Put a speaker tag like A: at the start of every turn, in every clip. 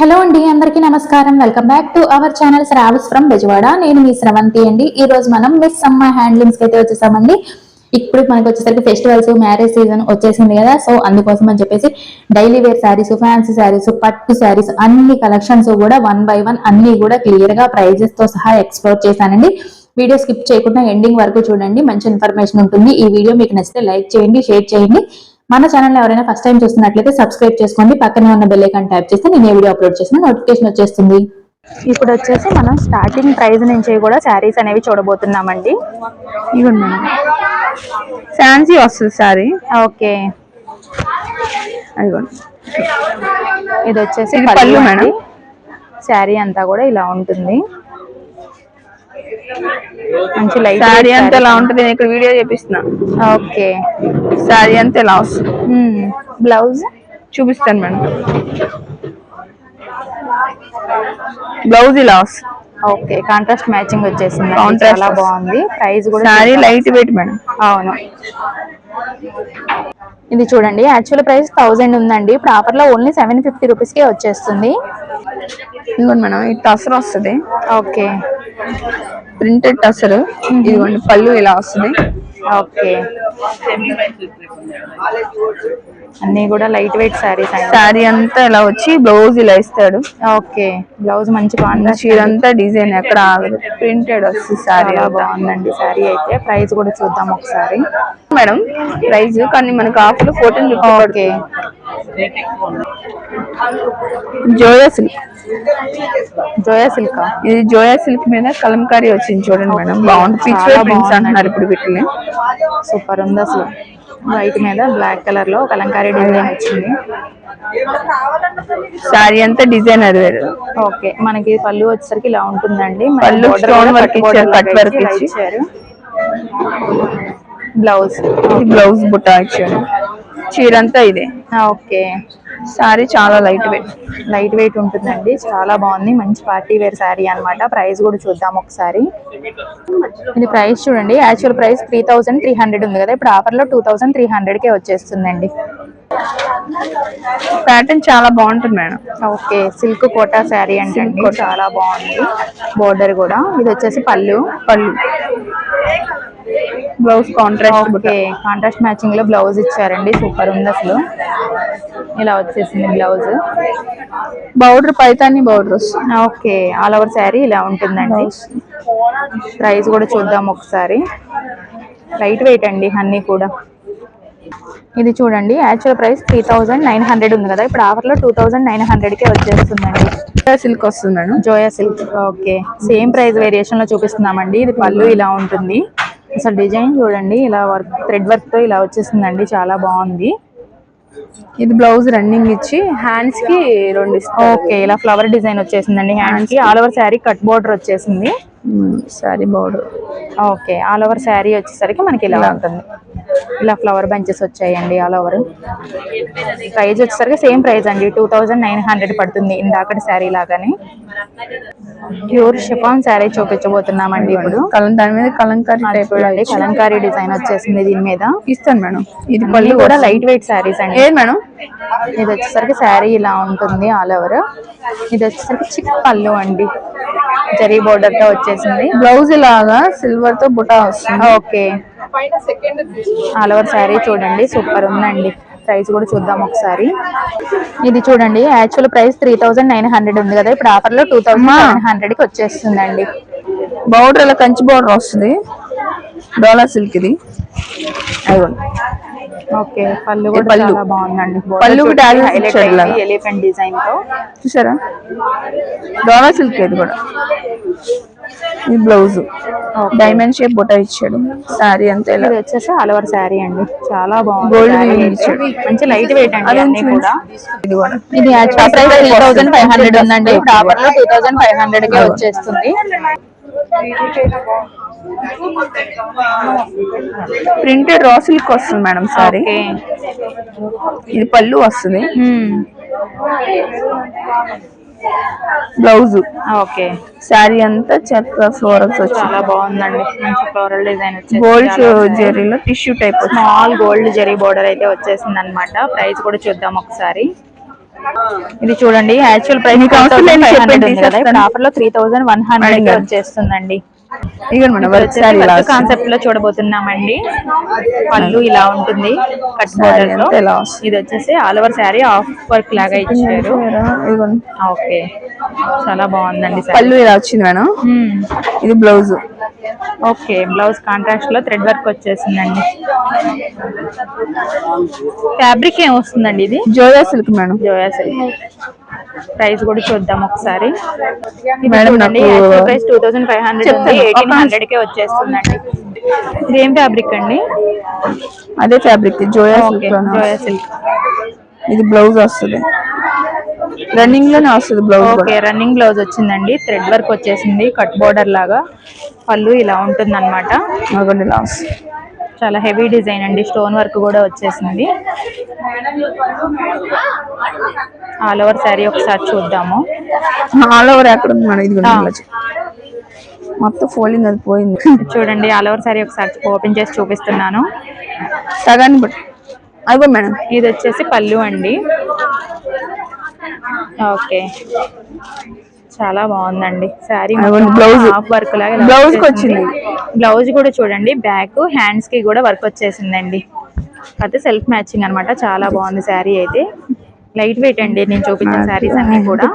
A: Hello అండి అందరికీ నమస్కారం. Welcome back to our channel Shravas from Bezawada. నేను మీ శ్రవంతి అండి. ఈ రోజు మనం మిస్ అమ్మ హ్యాండ్లూమ్స్కి అయితే వచ్చేసామండి. ఇప్పుడు మనకి వచ్చేసరికి ఫెస్టివల్స్ మ్యారేజ్ సీజన్ వచ్చేసింది కదా. సో అందుకోసం అని చెప్పేసి daily wear saris fancy saris పట్టు శారీస్ అన్ని కలెక్షన్స్ కూడా వన్ బై వన్ అన్ని కూడా క్లియర్గా ప్రైజెస్తో సహా ఎక్స్ప్లోర్ చేశానండి. వీడియో స్కిప్ చేయకుండా ఎండింగ్ వరకు చూడండి. మంచి ఇన్ఫర్మేషన్ ఉంటుంది. ఈ వీడియో మీకు నచ్చితే లైక్ చేయండి షేర్ చేయండి. మన ఛానల్ ఎవరైనా ఫస్ట్ టైం చూస్తున్నట్లయితే సబ్స్క్రైబ్ చేసుకోండి. పక్కనే ఉన్న బెల్ ఐకాన్ ట్యాప్ చేస్తే నేను ఏ వీడియో అప్లోడ్ చేసిన నోటిఫికేషన్ వచ్చేస్తుంది. ఇప్పుడు వచ్చేసి మనం స్టార్టింగ్ ప్రైస్ నుంచి కూడా శారీస్ అనేవి చూడబోతున్నామండి.
B: మేడం ఫ్యాన్సీ వస్తుంది సారీ
A: ఓకే.
B: అదిగోండి.
A: ఇది వచ్చేసి
B: పళ్ళు మేడం.
A: శారీ అంతా కూడా ఇలా ఉంటుంది. మంచి లైట్
B: సారీ అంతా ఎలా ఉంటుంది? నేను ఇక్కడ వీడియో చూపిస్తున్నా.
A: ఓకే.
B: సారీ అంతా ఎలా వస్తుంది
A: బ్లౌజ్
B: చూపిస్తాను మేడం. బ్లౌజ్ ఇలా వస్తుంది
A: ఓకే కాంట్రాస్ట్ మ్యాచింగ్ వచ్చేసింది చాలా బాగుంది. ప్రైస్ కూడా
B: సారీ. Light weight madam.
A: అవును. ఇది చూడండి యాక్చువల్ ప్రైస్ థౌజండ్ ఉందండి. ఆఫర్లో ఓన్లీ సెవెన్ ఫిఫ్టీ రూపీస్ కే వచ్చేస్తుంది.
B: ఇదిగోండి మేడం ఈ టసర్ వస్తుంది.
A: ఓకే.
B: ప్రింటెడ్ టసర్ ఇదిగోండి పళ్ళు ఇలా వస్తుంది
A: ఓకే. అన్ని కూడా లైట్ వెయిట్ సారీస్
B: సారీ అంతా ఇలా వచ్చి బ్లౌజ్ ఇలా ఇస్తాడు.
A: ఓకే. బ్లౌజ్ మంచి కాంట్రాస్ట్
B: చీర అంతా డిజైన్ ఎక్కడ ఆగదు. ప్రింటెడ్ వస్తుంది సారీ
A: బాగుందండి సారీ అయితే. ప్రైస్ కూడా చూద్దాం ఒకసారి.
B: మేడం ప్రైస్ కానీ మనకు offer fourteen
A: okay.
B: Zoya silk
A: Zoya silk
B: ఇది జోయా సిల్క్ మీద కలంకారీ వచ్చింది చూడండి మేడం. బాగుంది. Pitch prints. అంటున్నారు ఇప్పుడు వీటిని.
A: సూపర్ ఉంది అసలు. వైట్ మీద బ్లాక్ కలర్లో కలంకారీ డిజైన్ వచ్చింది.
B: సారీ అంతా డిజైనర్ వేరు.
A: ఓకే మనకి పళ్ళు వచ్చేసరికి ఇలా ఉంటుందండి.
B: పళ్ళు
A: cut border
B: ఇచ్చారు,
A: ఇలా
B: ఇచ్చి.
A: ఇచ్చారు. బ్లౌజ్
B: బ్లౌజ్ బుట్ట ఇచ్చాడు చీర అంతా ఇదే.
A: ఓకే.
B: సారీ చాలా లైట్ వెయిట్
A: లైట్ వెయిట్ ఉంటుందండి. చాలా బాగుంది. మంచి పార్టీ వేర్ శారీ అన్నమాట. ప్రైస్ కూడా చూద్దాం ఒకసారి. ఇది ప్రైస్ చూడండి. Actual price three thousand three hundred ఉంది కదా. ఇప్పుడు ఆఫర్లో టూ థౌసండ్ త్రీ హండ్రెడ్ కే వచ్చేస్తుందండి.
B: ప్యాటర్న్ చాలా బాగుంటుంది madam.
A: Okay. Silk Kota sari అంటే. చాలా బాగుంది. బోర్డర్ కూడా. ఇది వచ్చేసి పళ్ళు.
B: పళ్ళు. బ్లౌజ్ కాంట్రాస్ట్
A: ఓకే కాంట్రాస్ట్ మ్యాచింగ్లో బ్లౌజ్ ఇచ్చారండి. సూపర్ ఉంది అసలు. ఇలా వచ్చేసింది blouse
B: border Paithani border
A: okay all over sari ఇలా ఉంటుందండి. ప్రైస్ కూడా చూద్దాం ఒకసారి. లైట్ వెయిట్ అండి అన్నీ కూడా. ఇది చూడండి actual price three thousand nine hundred ఉంది కదా. ఇప్పుడు ఆఫర్లో టూ థౌజండ్ నైన్ హండ్రెడ్కే వచ్చేస్తుందండి.
B: సిల్క్ వస్తుంది madam
A: Zoya silk okay same price వేరియేషన్లో చూపిస్తున్నామండి. ఇది పళ్ళు ఇలా ఉంటుంది. అసలు డిజైన్ చూడండి ఇలా వర్క్ థ్రెడ్ వర్క్తో ఇలా వచ్చేసిందండి చాలా బాగుంది.
B: ఇది బ్లౌజ్ రన్నింగ్ ఇచ్చి హ్యాండ్స్కి రెండు
A: ఓకే ఇలా ఫ్లవర్ డిజైన్ వచ్చేసిందండి హ్యాండ్స్కి. All over sari cut border వచ్చేసింది.
B: Sari border
A: okay. All over sari వచ్చేసరికి మనకి ఇలా ఉంటుంది. ఇలా ఫ్లవర్ బంచెస్ వచ్చాయండి ఆల్ ఓవర్. ప్రైస్ వచ్చేసరికి సేమ్ ప్రైస్ అండి. టూ థౌజండ్ నైన్ హండ్రెడ్ పడుతుంది ఇందాకటి శారీ లాగానే. ప్యూర్ షిఫాన్ శారీ చూపించబోతున్నామండి ఇప్పుడు.
B: దాని మీద కలంకారీ టైప్
A: కలంకారీ డిజైన్ వచ్చేసింది దీని మీద.
B: ఇస్తాను మేడం. ఇది
A: పళ్ళు కూడా లైట్ వెయిట్ శారీస్ అండి.
B: ఏది మేడం?
A: ఇది వచ్చేసరికి శారీ ఇలా ఉంటుంది ఆల్ ఓవర్. ఇది వచ్చేసరికి చిక్ పళ్ళు అండి. జరీ బోర్డర్తో వచ్చేసింది.
B: బ్లౌజ్ ఇలాగా సిల్వర్తో బుటా వస్తుంది.
A: ఓకే. ఆల్ ఓవర్ శారీ చూడండి సూపర్ ఉందండి. ప్రైస్ కూడా చూద్దాం ఒకసారి. ఇది చూడండి actual price three thousand nine hundred ఉంది కదా ఇప్పుడు ఆఫర్లో టూ థౌసండ్కి వచ్చేస్తుందండి.
B: బౌడర్ ఇలా కంచి బౌడర్ వస్తుంది. డోలా సిల్క్ ఇది. అదిగోండి
A: ఓకే పళ్ళు కూడా
B: పళ్ళు.
A: చాలా బాగుందండి.
B: ఇచ్చాడు ఇలాగా.
A: ఎలిఫెంట్ డిజైన్తో.
B: చూసారా డోలా సిల్క్ ఇది కూడా? ఇది బ్లౌజ్. డైమండ్ షేప్ బుట్ట ఇచ్చాడు. సారీ అంతా ఇలా.
A: ఇది వచ్చేసి ఆల్ ఓవర్ శారీ అండి. చాలా బాగుంది. మంచి లైట్ వెయిట్ అండి అన్ని కూడా.
B: ఇది కూడా.
A: ఇది actual price three thousand five hundred ఉందండి. ఇప్పుడు ఆఫర్లో టూ థౌసండ్ ఫైవ్ హండ్రెడ్ కే వచ్చేస్తుంది.
B: ప్రింటెడ్ రా సిల్క్ వస్తుంది మేడం సారీ. ఇది పళ్ళు వస్తుంది. బ్లౌజ్.
A: ఓకే.
B: శారీ అంతా చెక్క ఫ్లోరల్స్ వచ్చింది
A: చాలా బాగుందండి. మంచి ఫ్లోరల్ డిజైన్
B: గోల్డ్
A: వచ్చేసి
B: జెరీలో టిష్యూ టైప్ వచ్చింది
A: స్మాల్ గోల్డ్ జరీ బోర్డర్ అయితే వచ్చేసింది అనమాట ప్రైస్ కూడా చూద్దాం ఒకసారి. ఇది చూడండి యాక్చువల్ ప్రైస్. ఆఫర్లో త్రీ థౌసండ్ వన్ హండ్రెడ్. వచ్చేస్తుందండి.
B: ఇక మేడం వర్క్.
A: కాన్సెప్ట్లో చూడబోతున్నామండి. పళ్ళు ఇలా ఉంటుంది కట్
B: బోర్డర్లో.
A: ఇది వచ్చేసి all over sari of work లాగా ఇచ్చారు. ఓకే. చాలా బాగుందండి.
B: పళ్ళు ఇలా వచ్చింది మేడం.
A: మ్మ్.
B: ఇది బ్లౌజ్
A: ఓకే బ్లౌజ్ కాంట్రాస్ట్లో థ్రెడ్ వర్క్ వచ్చేసిందండి. ఫ్యాబ్రిక్ ఏం వస్తుందండి ఇది?
B: Zoya silk madam.
A: Zoya silk price కూడా చూద్దాం ఒకసారి. Price two thousand five hundred ఉంది. ఎయిటీన్
B: ఒక
A: హండ్రెడ్ కే వచ్చేస్తుందండి. ఇది ఏం ఫ్యాబ్రిక్ అండి?
B: అదే ఫ్యాబ్రిక్ జోయా
A: జోయా సిల్క్.
B: ఇది బ్లౌజ్ వస్తుంది. రన్నింగ్లోనే వస్తుంది బ్లౌజ్
A: ఓకే రన్నింగ్ బ్లౌజ్ వచ్చిందండి. థ్రెడ్ వర్క్ వచ్చేసింది కట్ బోర్డర్ లాగా. పళ్ళు ఇలా ఉంటుంది అనమాట చాలా హెవీ డిజైన్ అండి. స్టోన్ వర్క్ కూడా వచ్చేసింది. ఆల్ ఓవర్ శారీ ఒకసారి చూద్దాము.
B: ఆల్ ఓవర్ ఎక్కడ ఉంది మేడం? ఇది
A: ఆ.
B: మొత్తం ఫోల్డింగ్ అది పోయింది.
A: చూడండి ఆల్ ఓవర్ శారీ ఒకసారి ఓపెన్ చేసి చూపిస్తున్నాను.
B: సగాన్ని బట్టి అదిగో మేడం.
A: ఇది వచ్చేసి పళ్ళు అండి. ఓకే. చాలా బాగుందండి. శారీ
B: అదిగోండి, blouse.
A: హాఫ్ వర్క్ లాగా
B: కి
A: వచ్చేసింది. బ్లౌజ్ కూడా చూడండి బ్యాక్ హ్యాండ్స్కి కూడా వర్క్ వచ్చేసిందండి. అయితే సెల్ఫ్ మ్యాచింగ్ అన్నమాట చాలా బాగుంది శారీ అయితే. లైట్ వెయిట్ అండి నేను చూపించిన శారీస్ అన్ని కూడా.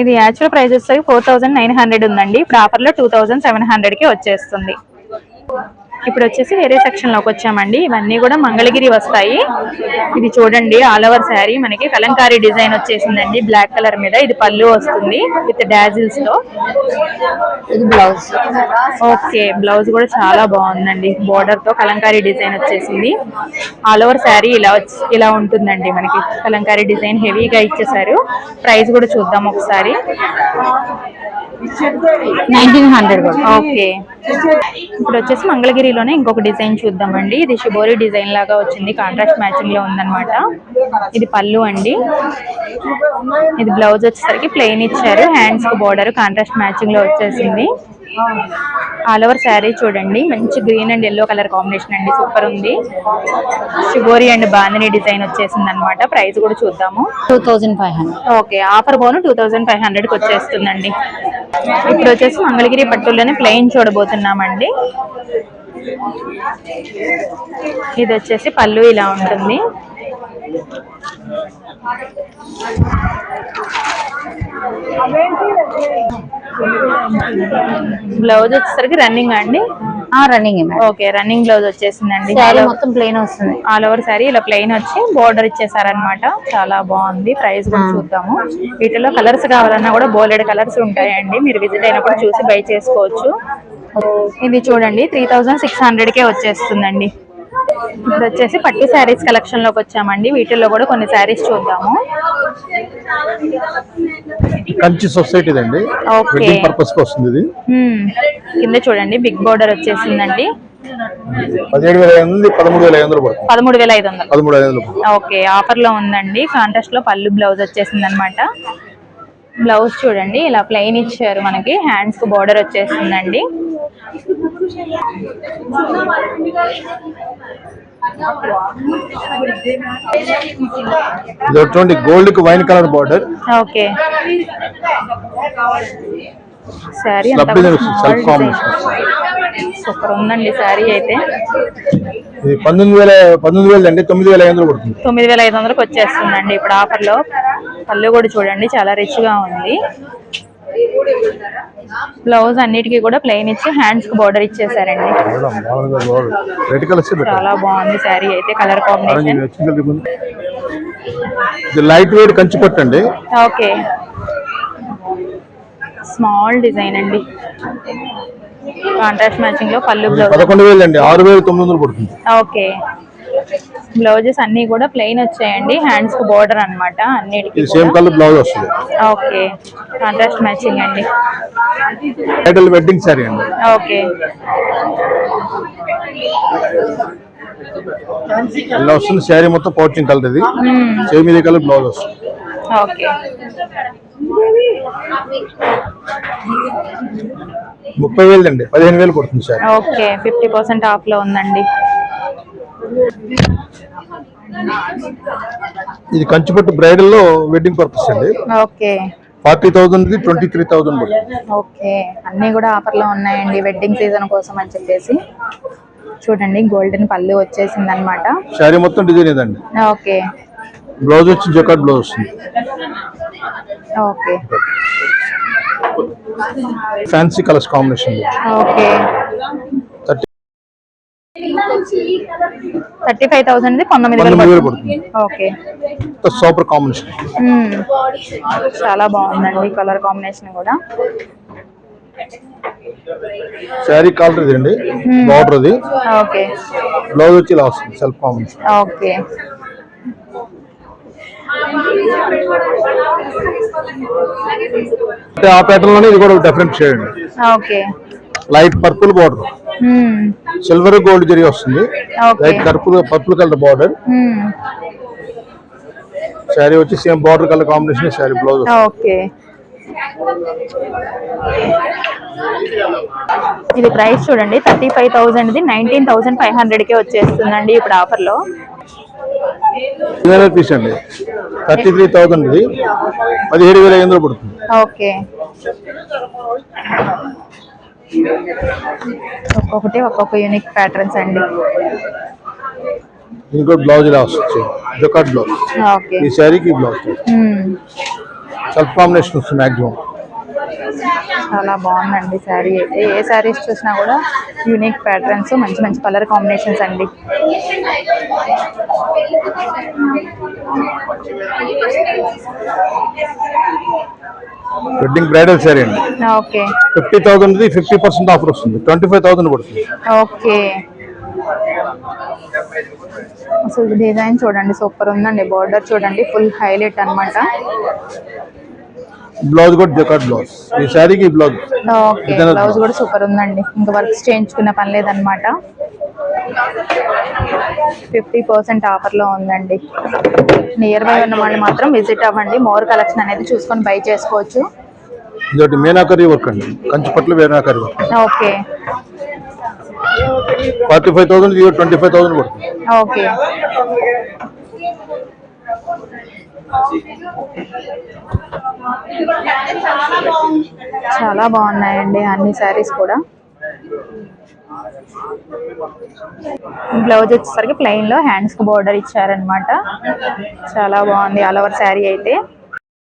A: ఇది యాక్చువల్ ప్రైస్ వచ్చేసి ఫోర్ థౌసండ్ నైన్ హండ్రెడ్ ఉందండి టూ థౌసండ్ సెవెన్ హండ్రెడ్కి వచ్చేస్తుంది. ఇప్పుడు వచ్చేసి వేరే సెక్షన్లోకి వచ్చామండి. ఇవన్నీ కూడా మంగళగిరి వస్తాయి. ఇది చూడండి ఆల్ ఓవర్ శారీ మనకి కలంకారీ డిజైన్ వచ్చేసిందండి. బ్లాక్ కలర్ మీద. ఇది పళ్ళు వస్తుంది విత్ డాజిల్స్తో.
B: ఇది బ్లౌజ్
A: ఓకే బ్లౌజ్ కూడా చాలా బాగుందండి. బోర్డర్తో కలంకారీ డిజైన్ వచ్చేసింది. ఆల్ ఓవర్ శారీ ఇలా వచ్చి ఇలా ఉంటుందండి మనకి. కలంకారీ డిజైన్ హెవీగా ఇచ్చేసారు ప్రైస్ కూడా చూద్దాం ఒకసారి.
B: Nineteen hundred
A: okay. ఇప్పుడు వచ్చేసి మంగళగిరిలోనే ఇంకొక డిజైన్ చూద్దామండి. ఇది షిబోరి డిజైన్ లాగా వచ్చింది. కాంట్రాస్ట్ మ్యాచింగ్లో ఉందన్నమాట. ఇది పళ్ళు అండి. ఇది బ్లౌజ్ వచ్చేసరికి ప్లెయిన్ ఇచ్చారు. హ్యాండ్స్కు బోర్డర్ కాంట్రాస్ట్ మ్యాచింగ్లో వచ్చేసింది. ఆల్ ఓవర్ శారీ చూడండి. మంచి green and yellow colour combination అండి. సూపర్ ఉంది. షిబోరి అండ్ బాందిని డిజైన్ వచ్చేసింది అనమాట ప్రైస్ కూడా చూద్దాము.
B: Two thousand five hundred.
A: Okay offer బోను టూ థౌజండ్ ఫైవ్ హండ్రెడ్కి వచ్చేస్తుందండి. ఇప్పుడు వచ్చేసి మంగళగిరి పట్టుల్లోనే ప్లెయిన్ చూడబోతున్నామండి. ఇది వచ్చేసి పళ్ళు ఇలా ఉంటుంది. బ్లౌజ్ వచ్చేసరికి రన్నింగ్ అండి?
B: రన్నింగ్
A: ఓకే రన్నింగ్ బ్లౌజ్ వచ్చేసిందండి.
B: శారీ మొత్తం ప్లెయిన్ వస్తుంది.
A: ఆల్ ఓవర్ సారీ ఇలా ప్లెయిన్ వచ్చి బోర్డర్ ఇచ్చేసారనమాట చాలా బాగుంది. ప్రైస్ కూడా చూద్దాము. వీటిలో కలర్స్ కావాలన్నా కూడా బోలెడ్ కలర్స్ ఉంటాయండి. మీరు విజిట్ అయినప్పుడు చూసి బై చేసుకోవచ్చు. ఇది చూడండి త్రీ థౌజండ్ సిక్స్ హండ్రెడ్కే వచ్చేస్తుందండి. ఇప్పుడు వచ్చేసి పట్టు శారీస్ కలెక్షన్లోకి వచ్చామండి. వీటిల్లో కూడా కొన్ని శారీస్ చూద్దాము.
C: కంచి సొసైటీ అండి.
A: ఓకే.
C: వెడ్డింగ్ పర్పస్కి వస్తుంది ఇది.
A: కింద చూడండి బిగ్ బోర్డర్ వచ్చేసిందండి.
C: పదిహేడు వేల ఐదు వందలు పదమూడు వేల ఐదు వందలు పడుతుంది.
A: పదమూడు వేల ఐదు వందలు.
C: పదమూడు ఐదు వందలు పడుతుంది.
A: ఓకే ఆఫర్లో ఉందండి. కాంట్రాస్ట్లో పళ్ళు బ్లౌజ్ వచ్చేసింది అనమాట బ్లౌజ్ చూడండి ఇలా ప్లెయిన్ ఇచ్చారు మనకి. హ్యాండ్స్కు బార్డర్
C: అటువంటి గోల్డ్కి wine colour border
A: okay sari. Super ఉందండి శారీ అయితే.
C: పంతొమ్మిది వేల పంతొమ్మిది వేలు అండి తొమ్మిది వేల ఐదు వందలు పడుతుంది.
A: తొమ్మిది వేల ఐదు వందలకు వచ్చేస్తుందండి ఇప్పుడు ఆఫర్లో. పళ్ళు కూడా చూడండి చాలా రిచ్గా ఉంది. బ్లౌజ్ అన్నిటికీ కూడా ప్లెయిన్ ఇచ్చి హ్యాండ్స్కు బార్డర్ ఇచ్చేసారండి. చాలా బాగుంది శారీ అయితే colour combination
C: light weight Kanchi పట్టు అండి
A: ఓకే స్మాల్ డిజైన్ అండి. కాంట్రాస్ట్ మ్యాచింగ్లో పళ్ళు బ్లౌజ్
C: పదకొండు వేలు అండి ఆరు వేల తొమ్మిది వందలు పడుతుంది.
A: ఓకే. బ్లౌజెస్ అన్ని కూడా ప్లెయిన్ వచ్చాయండి హ్యాండ్స్కు బార్డర్ అన్నమాట అన్నిటికీ
C: సేమ్ కలర్ బ్లౌజ్ వస్తుంది.
A: ఓకే. కాంట్రాస్ట్ మ్యాచింగ్ అండి.
C: టైటిల్ వెడ్డింగ్ శారీ అండి.
A: ఓకే.
C: ఇలా వస్తుంది శారీ మొత్తం పౌచింగ్ కలర్ ఇది సేమ్ ఇదే కలర్ బ్లౌజ్ వస్తుంది.
A: ఓకే.
C: ముప్పై వేలు అండి. పదిహేను వేలు పడుతుంది శారీ
A: ఓకే ఫిఫ్టీ పర్సెంట్ ఆఫ్లో ఉందండి.
C: ఇది కంచిపట్టు బ్రైడల్లో వెడ్డింగ్ పర్పస్ అండి.
A: Okay.
C: Forty thousand twenty three thousand
A: okay అన్నీ కూడా ఆఫర్లో ఉన్నాయండి వెడ్డింగ్ సీజన్ కోసం అని చెప్పేసి. చూడండి గోల్డెన్ పళ్ళు వచ్చేసింది అనమాట
C: శారీ మొత్తం డిజైన్ ఇదండి.
A: ఓకే.
C: బ్లౌజ్ వచ్చి జకాట్ బ్లౌజ్ వస్తుంది.
A: Okay.
C: Fancy colours combination
A: okay.
C: Thirty
A: five thousand పంతొమ్మిది వేలు పడుతుంది. ఓకే.
C: Super combination.
A: చాలా బాగుందండి కలర్ కాంబినేషన్ కూడా.
C: శారీ కాలర్ ఇది అండి బార్డర్ ఇది.
A: ఓకే.
C: బ్లౌజ్ వచ్చి ఇలా వస్తుంది సెల్ఫ్ కాంబినేషన్
A: ఓకే.
C: అంటే ఆ ప్యాటర్న్లోనే ఇది కూడా డిఫరెంట్ షేడ్ అండి
A: okay
C: light purple border. Silver gold zari వస్తుంది. Light purple purple colour border. Sari వచ్చి same border colour combination sari blouse
A: okay. ఇది ప్రైస్ చూడండి. థర్టీ ఫైవ్ థౌసండ్ది నైన్టీన్ థౌసండ్ ఫైవ్ హండ్రెడ్కే వచ్చేస్తుందండి ఇప్పుడు ఆఫర్లో
C: డిజైనర్ పీస్ అండి థర్టీ త్రీ థౌసండ్ ఇది. పదిహేడు వేల ఐదు పడుతుంది.
A: ఓకే. ఒక్కొక్కటి ఒక్కొక్క యూనిక్ ప్యాటర్న్స్ అండి.
C: ఇంకో బ్లౌజ్ ఇలా వస్తుంది. జొకాట్ బ్లౌజ్ ఈ శారీకి బ్లౌజ్. సెల్ఫ్ కాంబినేషన్ వస్తుంది మాక్సిమం
A: చాలా బాగుందండి శారీ. అయితే ఏ శారీస్ చూసినా కూడా యూనిక్ ప్యాటర్న్స్ మంచి మంచి కలర్ కాంబినేషన్స్ అండి.
C: వెడ్డింగ్ బ్రైడల్ శారీ అండి.
A: Okay.
C: Fifty thousand fifty percent offer వస్తుంది. ట్వంటీ ఫైవ్ థౌసండ్ పడుతుంది.
A: ఓకే. అసలు డిజైన్ చూడండి సూపర్ ఉందండి. బార్డర్ చూడండి ఫుల్ హైలైట్ అన్నమాట.
C: బ్లౌజ్ కూడా జొకాట్ బ్లౌజ్. ఈ శారీకి బ్లౌజ్.
A: బ్లౌజ్ కూడా సూపర్ ఉందండి. ఇంకా వర్క్స్ చేయించుకున్న పని లేదనమాట ఫిఫ్టీ పర్సెంట్ ఆఫర్లో ఉందండి. నియర్ బై ఉన్న వాళ్ళు మాత్రం విజిట్ అవ్వండి. మోర్ కలెక్షన్ అనేది చూసుకొని బై చేసుకోవచ్చు.
C: ఇదొకటి మీనాకరీ వర్క్ అండి. కంచిపట్ల meenakari work
A: okay.
C: Forty five thousand twenty five thousand పడుతుంది.
A: ఓకే. చాలా బాగున్నాయండి అన్ని శారీస్ కూడా. బ్లౌజ్ వచ్చేసరికి ప్లెయిన్లో హ్యాండ్స్కు బోర్డర్ ఇచ్చారనమాట చాలా బాగుంది ఆల్ ఓవర్ శారీ అయితే.